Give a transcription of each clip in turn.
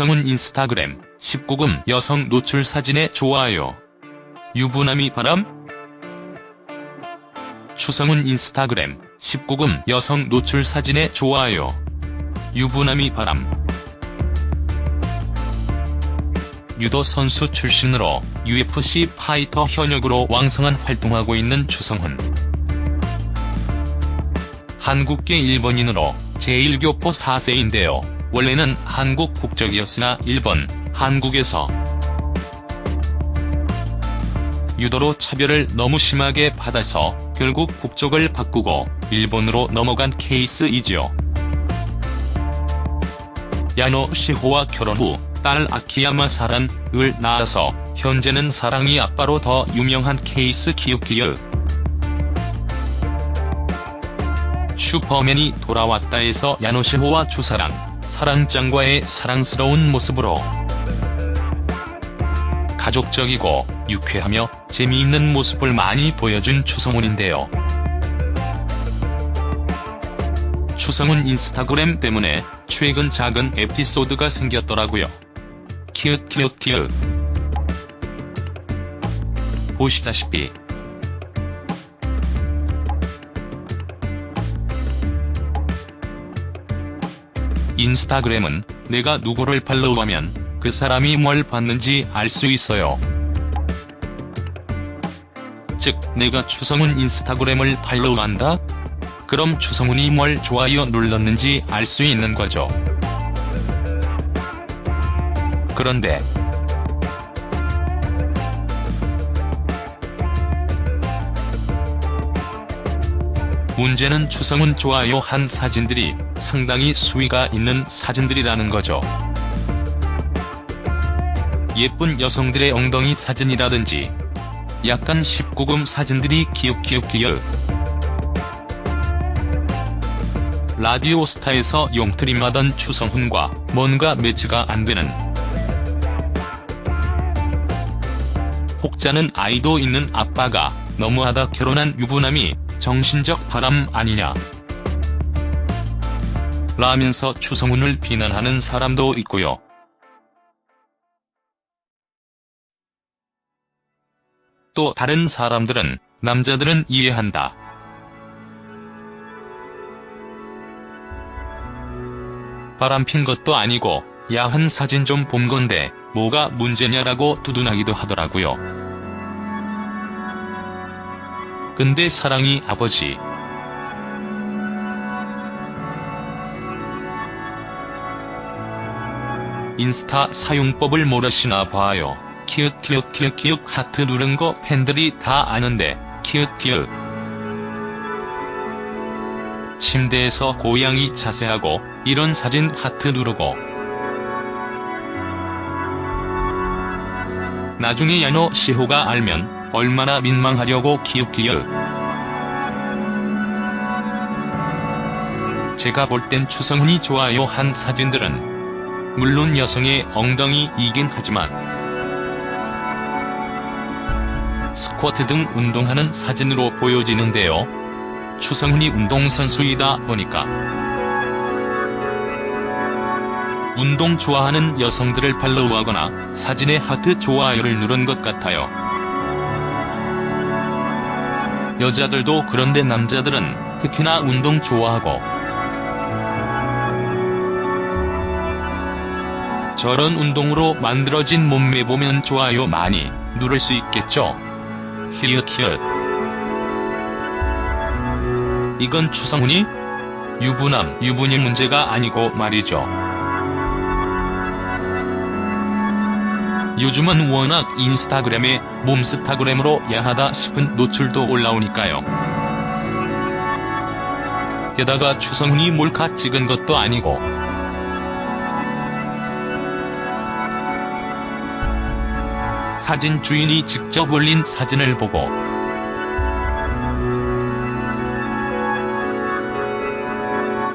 추성훈 인스타그램 19금 여성 노출 사진에 좋아요. 유부남이 바람? 추성훈 인스타그램 19금 여성 노출 사진에 좋아요. 유부남이 바람. 유도 선수 출신으로 UFC 파이터 현역으로 왕성한 활동하고 있는 추성훈. 한국계 일본인으로 제1교포 4세인데요. 원래는 한국 국적이었으나 일본, 한국에서 유도로 차별을 너무 심하게 받아서 결국 국적을 바꾸고 일본으로 넘어간 케이스이지요. 야노 시호와 결혼 후 딸 아키야마 사란을 낳아서 현재는 사랑이 아빠로 더 유명한 케이스 기읒기읒. 슈퍼맨이 돌아왔다에서 야노시호와 주사랑, 사랑짱과의 사랑스러운 모습으로 가족적이고 유쾌하며 재미있는 모습을 많이 보여준 추성훈인데요. 추성훈 인스타그램 때문에 최근 작은 에피소드가 생겼더라고요. 키읔 키읔 키읔 보시다시피 인스타그램은 내가 누구를 팔로우하면 그 사람이 뭘 받는지 알 수 있어요. 즉, 내가 추성훈 인스타그램을 팔로우한다? 그럼 추성훈이 뭘 좋아요 눌렀는지 알 수 있는 거죠. 그런데 문제는 추성훈 좋아요 한 사진들이 상당히 수위가 있는 사진들이라는 거죠. 예쁜 여성들의 엉덩이 사진이라든지 약간 19금 사진들이 기웃기웃기웃 라디오 스타에서 용트림하던 추성훈과 뭔가 매치가 안되는 혹자는 아이도 있는 아빠가 너무하다 결혼한 유부남이 정신적 바람 아니냐 라면서 추성훈을 비난하는 사람도 있고요. 또 다른 사람들은 남자들은 이해한다. 바람 핀 것도 아니고 야한 사진 좀 본 건데 뭐가 문제냐라고 두둔하기도 하더라고요. 근데 사랑이 아버지. 인스타 사용법을 모르시나 봐요. 키읔 키읔 키읔 키읔 하트 누른 거 팬들이 다 아는데 키읔 키읔 침대에서 고양이 자세하고 이런 사진 하트 누르고 나중에 야노 시호가 알면 얼마나 민망하려고 키읔키읔 제가 볼 땐 추성훈이 좋아요 한 사진들은 물론 여성의 엉덩이이긴 하지만 스쿼트 등 운동하는 사진으로 보여지는데요. 추성훈이 운동선수이다 보니까 운동 좋아하는 여성들을 팔로우하거나 사진에 하트 좋아요를 누른 것 같아요. 여자들도 그런데 남자들은 특히나 운동 좋아하고 저런 운동으로 만들어진 몸매 보면 좋아요 많이 누를 수 있겠죠. 히읗 히읗 이건 추성훈이 유부남 유부녀 문제가 아니고 말이죠. 요즘은 워낙 인스타그램에 몸스타그램으로 야하다 싶은 노출도 올라오니까요. 게다가 추성훈이 몰카 찍은 것도 아니고 사진 주인이 직접 올린 사진을 보고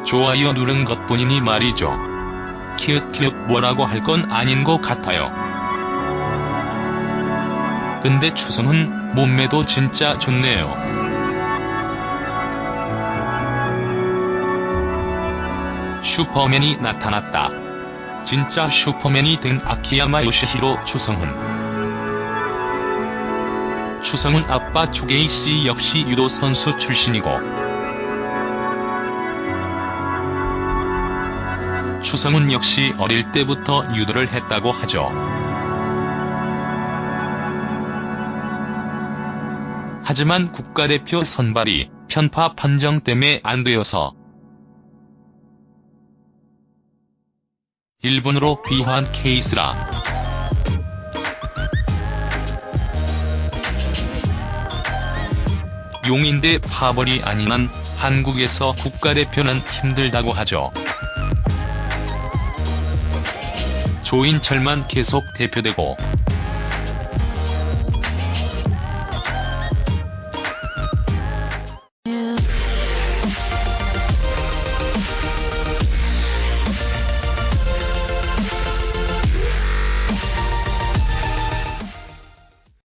좋아요 누른 것뿐이니 말이죠. 키읔키읔 뭐라고 할 건 아닌 것 같아요. 근데 추성은 몸매도 진짜 좋네요. 슈퍼맨이 나타났다. 진짜 슈퍼맨이 된 아키야마 요시히로 추성훈. 추성훈 아빠 추게이 씨 역시 유도 선수 출신이고 추성훈 역시 어릴 때부터 유도를 했다고 하죠. 하지만 국가대표 선발이 편파 판정 때문에 안 되어서 일본으로 귀화한 케이스라 용인대 파벌이 아닌 한 한국에서 국가대표는 힘들다고 하죠. 조인철만 계속 대표되고